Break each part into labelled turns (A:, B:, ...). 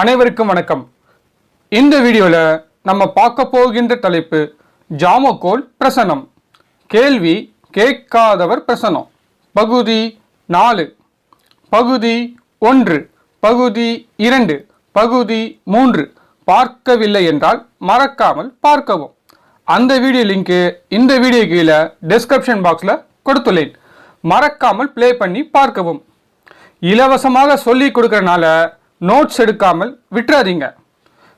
A: அனைவருக்கும் வணக்கம். இந்த வீடியோவில் நம்ம பார்க்க போகின்ற தலைப்பு ஜாமோகோல் பிரசனம். கேள்வி கேட்காதவர் பிரசனம். பகுதி நாலு. பகுதி ஒன்று. பகுதி இரண்டு. பகுதி மூன்று. பார்க்கவில்லை என்றால் மறக்காமல் பார்க்கவும். அந்த வீடியோ லிங்க்கு இந்த வீடியோ கீழே டிஸ்கிரிப்ஷன் பாக்ஸில் கொடுத்துள்ளேன். மறக்காமல் ப்ளே பண்ணி பார்க்கவும். இலவசமாக சொல்லி கொடுக்கறனால நோட்ஸ் எடுக்காமல் விட்டுறாதீங்க.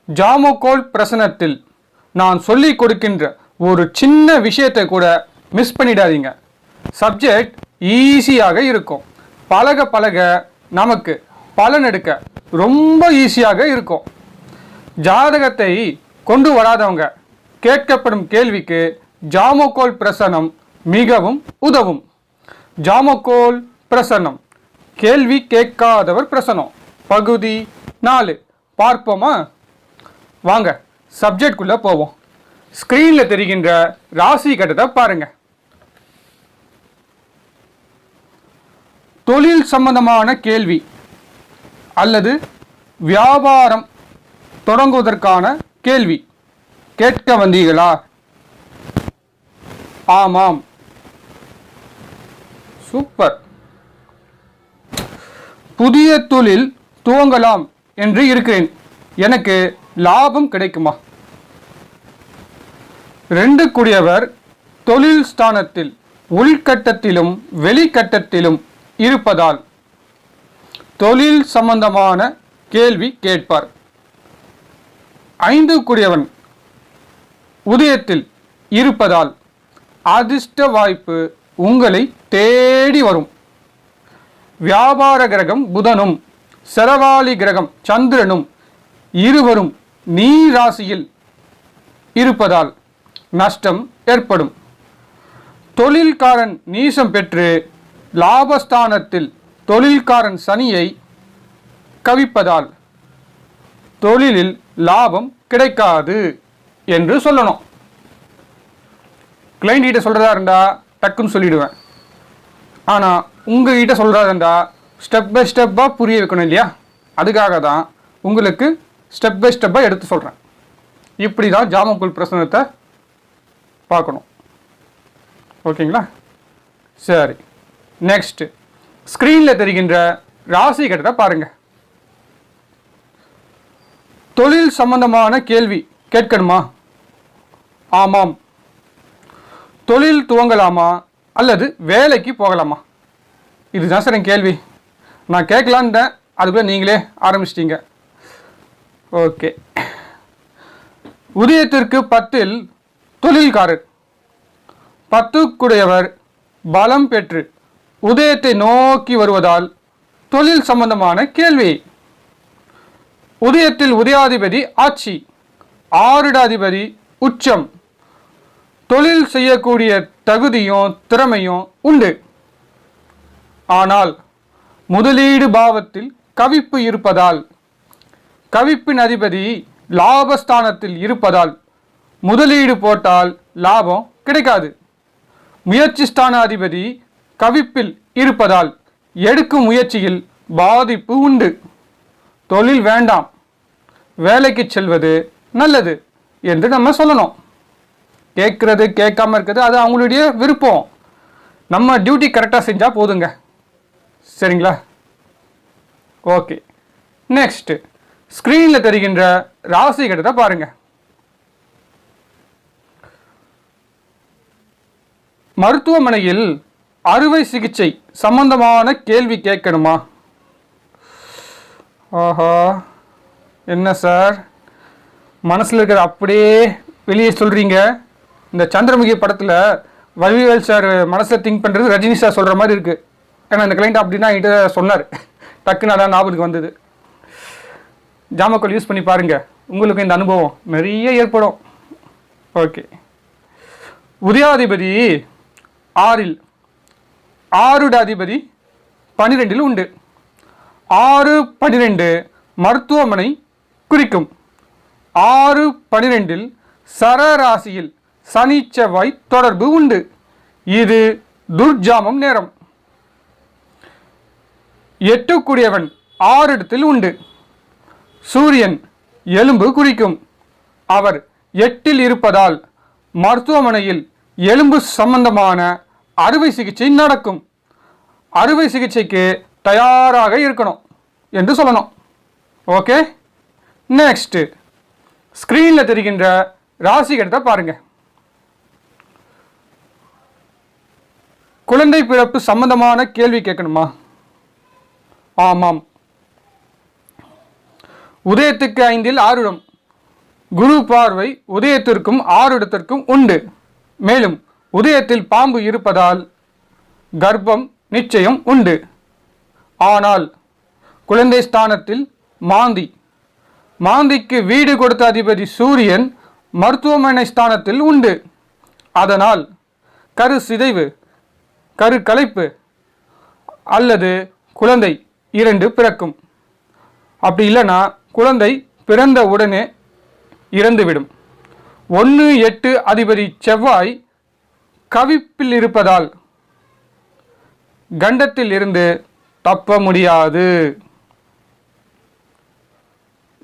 A: ஜாமோகோல் பிரசனத்தில் நான் சொல்லி கொடுக்கின்ற ஒரு சின்ன விஷயத்தை கூட மிஸ் பண்ணிடாதீங்க. சப்ஜெக்ட் ஈஸியாக இருக்கும். பழக பழக நமக்கு பலன் எடுக்க ரொம்ப ஈஸியாக இருக்கும். ஜாதகத்தை கொண்டு வராதவங்க கேட்கப்படும் கேள்விக்கு ஜாமோகோல் பிரசனம் மிகவும் உதவும். ஜாமோகோல் பிரசனம் கேள்வி கேட்காதவர் பிரசனம். பகுதி நாலு. பார்ப்போமா? வாங்க சப்ஜெக்ட்குள்ளே போவோம். ஸ்க்ரீனில் தெரிகின்ற ராசி கட்டத்தை பாருங்க. தொழில் சம்பந்தமான கேள்வி அல்லது வியாபாரம் தொடங்குவதற்கான கேள்வி. கேட்க வந்தீர்களா? ஆமாம். சூப்பர். புதிய தொழில் துவங்கலாம் என்று இருக்கிறேன். எனக்கு லாபம் கிடைக்குமா? ரெண்டு கூடியவர் தொழில் ஸ்தானத்தில் உள்கட்டத்திலும் வெளிக்கட்டத்திலும் இருப்பதால் தொழில் சம்பந்தமான கேள்வி கேட்பார். ஐந்து கூடியவன் உதயத்தில் இருப்பதால் அதிர்ஷ்ட வாய்ப்பு உங்களை தேடி வரும். வியாபார கிரகம் புதனும் செலவாளி கிரகம் சந்திரனும் இருவரும் நீராசியில் ராசியில் இருப்பதால் நஷ்டம் ஏற்படும். தொழில்காரன் நீசம் பெற்று லாபஸ்தானத்தில் தொழில்காரன் சனியை கவிப்பதால் தொழிலில் லாபம் கிடைக்காது என்று சொல்லணும். கிளைண்ட் கிட்ட சொல்கிறதா இருந்தா டக்குன்னு சொல்லிடுவேன். ஆனால் உங்ககிட்ட சொல்கிறதா இருந்தா ஸ்டெப் பை ஸ்டெப்பாக புரிய வைக்கணும் இல்லையா? அதுக்காக தான் உங்களுக்கு ஸ்டெப் பை ஸ்டெப்பாக எடுத்து சொல்கிறேன் இப்படி தான் ஜாமக்குள் பிரசனத்தை பார்க்கணும். ஓகேங்களா? சரி. நெக்ஸ்ட்டு ஸ்க்ரீனில் தெரிகின்ற ராசி கட்டத்தை பாருங்கள் தொழில் சம்பந்தமான கேள்வி கேட்கணுமா? ஆமாம். தொழில் துவங்கலாமா? அல்லது வேலைக்கு போகலாமா? இதுதான் சார் என் கேள்வி. நான் கேட்கலான்ட்டேன். அதுக்குள்ளே நீங்களே ஆரம்பிச்சிட்டிங்க. ஓகே. உதயத்திற்கு பத்தில் தொழில்காரர். பத்துக்குடையவர் பலம் பெற்று உதயத்தை நோக்கி வருவதால் தொழில் சம்பந்தமான கேள்வி. உதயத்தில் உதயாதிபதி ஆட்சி ஆருடாதிபதி உச்சம். தொழில் செய்யக்கூடிய தகுதியும் திறமையும் உண்டு. ஆனால் முதலீடு பாவத்தில் கவிப்பு இருப்பதால். கவிப்பின் அதிபதி லாபஸ்தானத்தில் இருப்பதால் முதலீடு போட்டால் லாபம் கிடைக்காது. முயற்சி ஸ்தான அதிபதி கவிப்பில் இருப்பதால் எடுக்கும் முயற்சியில் பாதிப்பு உண்டு. தொழில் வேண்டாம். வேலைக்கு செல்வது நல்லது என்று நம்ம சொல்லணும். கேட்குறது கேட்காம இருக்கிறது அது அவங்களுடைய விருப்பம். நம்ம டியூட்டி கரெக்டாக செஞ்சால் போதுங்க. சரிங்களா? ஓகே நெக்ஸ்ட்டு ஸ்க்ரீனில் தெரிகின்ற ராசி கட்டத்தை பாருங்கள் மருத்துவமனையில் அறுவை சிகிச்சை சம்பந்தமான கேள்வி கேட்கணுமா? ஆஹா என்ன சார் மனசில் இருக்கிற அப்படியே வெளியே சொல்கிறீங்க இந்த சந்திரமுகி படத்தில் வடிவேல் சார் மனசில் திங்க் பண்ணுறது ரஜினி சார் சொல்கிற மாதிரி இருக்குது ஏன்னா இந்த கிளைண்ட் அப்படின்னா என்கிட்ட சொன்னார். டக்குன்னு அதான் ஞாபகத்துக்கு வந்தது. ஜாமக்கோல் யூஸ் பண்ணி பாருங்கள் உங்களுக்கு இந்த அனுபவம் நிறைய ஏற்படும். ஓகே உதயாதிபதி ஆறில் ஆறுட அதிபதி பன்னிரெண்டில் உண்டு. ஆறு பன்னிரெண்டு மருத்துவமனை குறிக்கும். ஆறு பன்னிரெண்டில் சரராசியில் சனி செவ்வாய் தொடர்பு உண்டு. இது துர்ஜாமம் நேரம். எட்டுக்குரியவன் ஆறு இடத்தில் உண்டு. சூரியன் எலும்பு குறிக்கும். அவர் எட்டில் இருப்பதால் மருத்துவமனையில் எலும்பு சம்பந்தமான அறுவை சிகிச்சை நடக்கும். அறுவை சிகிச்சைக்கு தயாராக இருக்கணும் என்று சொல்லணும். ஓகே? நெக்ஸ்ட்டு ஸ்க்ரீனில் தெரிகின்ற ராசி கட்டத்தை பாருங்க. குழந்தை பிறப்பு சம்பந்தமான கேள்வி கேட்கணுமா? ஆமாம். உதயத்துக்கு ஐந்தில் ஆறுடம் குரு பார்வை உதயத்திற்கும் ஆறுடத்திற்கும் உண்டு. மேலும் உதயத்தில் பாம்பு இருப்பதால் கர்ப்பம் நிச்சயம் உண்டு. ஆனால் குழந்தை ஸ்தானத்தில் மாந்தி. மாந்திக்கு வீடு கொடுத்த அதிபதி சூரியன் மருத்துவமனை ஸ்தானத்தில் உண்டு. அதனால் கரு சிதைவு கரு கலைப்பு அல்லது குழந்தை இரண்டு பிறக்கும். அப்படி இல்லைன்னா குழந்தை பிறந்த உடனே இறந்துவிடும். ஒன்று எட்டு அதிபதி செவ்வாய் கவிப்பில் இருப்பதால் கண்டத்தில் இருந்து தப்ப முடியாது.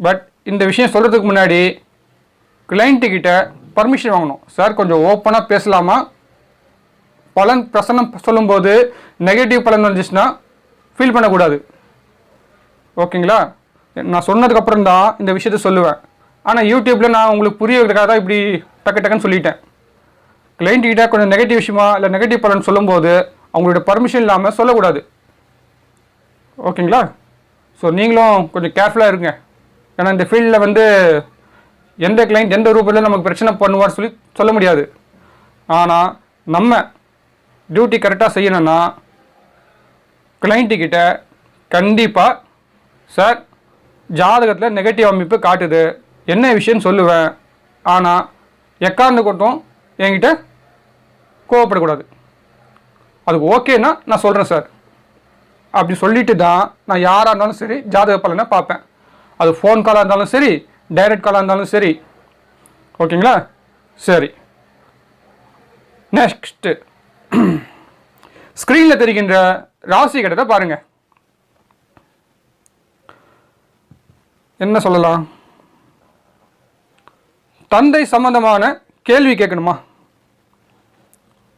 A: பட் இந்த விஷயம் சொல்கிறதுக்கு முன்னாடி கிளைண்ட்டுக்கிட்ட பர்மிஷன் வாங்கணும். சார் கொஞ்சம் ஓப்பனாக பேசலாமா? பலன் பிரசனம் சொல்லும்போது நெகட்டிவ் பலன் வந்துச்சுன்னா ஃபீல் பண்ணக்கூடாது. ஓகேங்களா? நான் சொன்னதுக்கப்புறம் தான் இந்த விஷயத்த சொல்லுவேன். ஆனால் யூடியூப்பில் நான் உங்களுக்கு புரிய வைக்கிறதுக்காக தான் இப்படி டக்கு டக்குன்னு சொல்லிட்டேன். கிளைண்ட் கிட்ட கொஞ்சம் நெகட்டிவ் விஷயமா இல்லை நெகட்டிவ் பலன் சொல்லும்போது அவங்களோட பர்மிஷன் இல்லாமல் சொல்லக்கூடாது. ஓகேங்களா? ஸோ நீங்களும் கொஞ்சம் கேர்ஃபுல்லாக இருங்க. ஏன்னா இந்த ஃபீல்டில் வந்து எந்த கிளைண்ட் எந்த ரூபத்தில் நமக்கு பிரச்சனை பண்ணுவார்னு சொல்லி சொல்ல முடியாது. ஆனால் நம்ம டியூட்டி கரெக்டாக செய்யணும்னா கிளைண்ட்டுக்கிட்ட கண்டிப்பாக சார் ஜாதகத்தில் நெகட்டிவ் அமைப்பு காட்டுது. என்ன விஷயம்னு சொல்லுவேன். ஆனால் எக்கார்ந்து கொட்டும் என்கிட்ட கோவப்படக்கூடாது. அது ஓகேன்னா நான் சொல்கிறேன் சார். அப்படி சொல்லிட்டு தான் நான் யாராக இருந்தாலும் சரி ஜாதக பலனை பார்ப்பேன். அது ஃபோன் காலாக இருந்தாலும் சரி டைரக்ட் காலாக இருந்தாலும் சரி. ஓகேங்களா? சரி. நெக்ஸ்ட்டு ஸ்க்ரீனில் தெரிகின்ற ராசி கட்டத்தை பாருங்கள் என்ன சொல்லலாம்? தந்தை சம்பந்தமான கேள்வி கேட்கணுமா?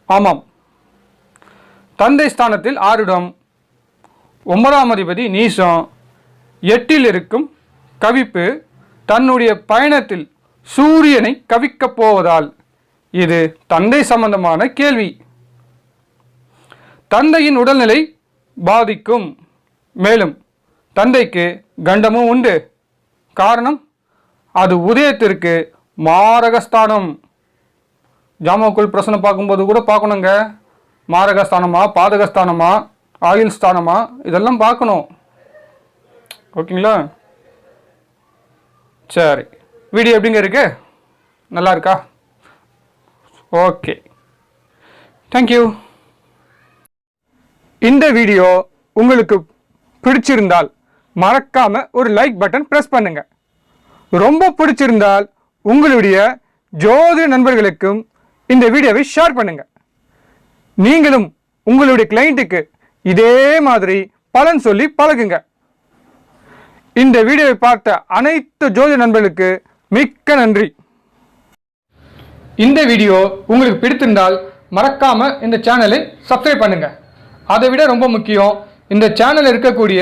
A: ஆமாம். தந்தை ஸ்தானத்தில் ஆறுடம் ஒன்பதாம் அதிபதி நீசம் எட்டில் இருக்கும் கவிப்பு தன்னுடைய பயணத்தில் சூரியனை கவிக்கப் போவதால் இது தந்தை சம்பந்தமான கேள்வி. தந்தையின் உடல்நிலை பாதிக்கும். மேலும் தந்தைக்கு கண்டமும் உண்டு. காரணம் அது உதயத்திற்கு மாரகஸ்தானம். ஜாமக்குள் பிரசனை பார்க்கும்போது கூட பார்க்கணுங்க. மாரகஸ்தானமா பாதகஸ்தானமா ஆயுள் ஸ்தானமா? இதெல்லாம் பார்க்கணும். ஓகேங்களா? சரி. வீடியோ எப்படிங்க இருக்கு? நல்லா இருக்கா? ஓகே. தேங்க்யூ இந்த வீடியோ உங்களுக்கு பிடிச்சிருந்தால் மறக்காம ஒரு லைக் பட்டன் ப்ரெஸ் பண்ணுங்க. ரொம்ப பிடிச்சிருந்தால் உங்களுடைய ஜோதிட நண்பர்களுக்கும் இந்த வீடியோவை ஷேர் பண்ணுங்க. நீங்களும் உங்களுடைய கிளைண்ட்டுக்கு இதே மாதிரி பலன் சொல்லி பழகுங்க. இந்த வீடியோவை பார்த்த அனைத்து ஜோதிட நண்பர்களுக்கு மிக்க நன்றி. இந்த வீடியோ உங்களுக்கு பிடித்திருந்தால் மறக்காம இந்த சேனலை சப்ஸ்கிரைப் பண்ணுங்க. அதை விட ரொம்ப முக்கியம் இந்த சேனலில் இருக்கக்கூடிய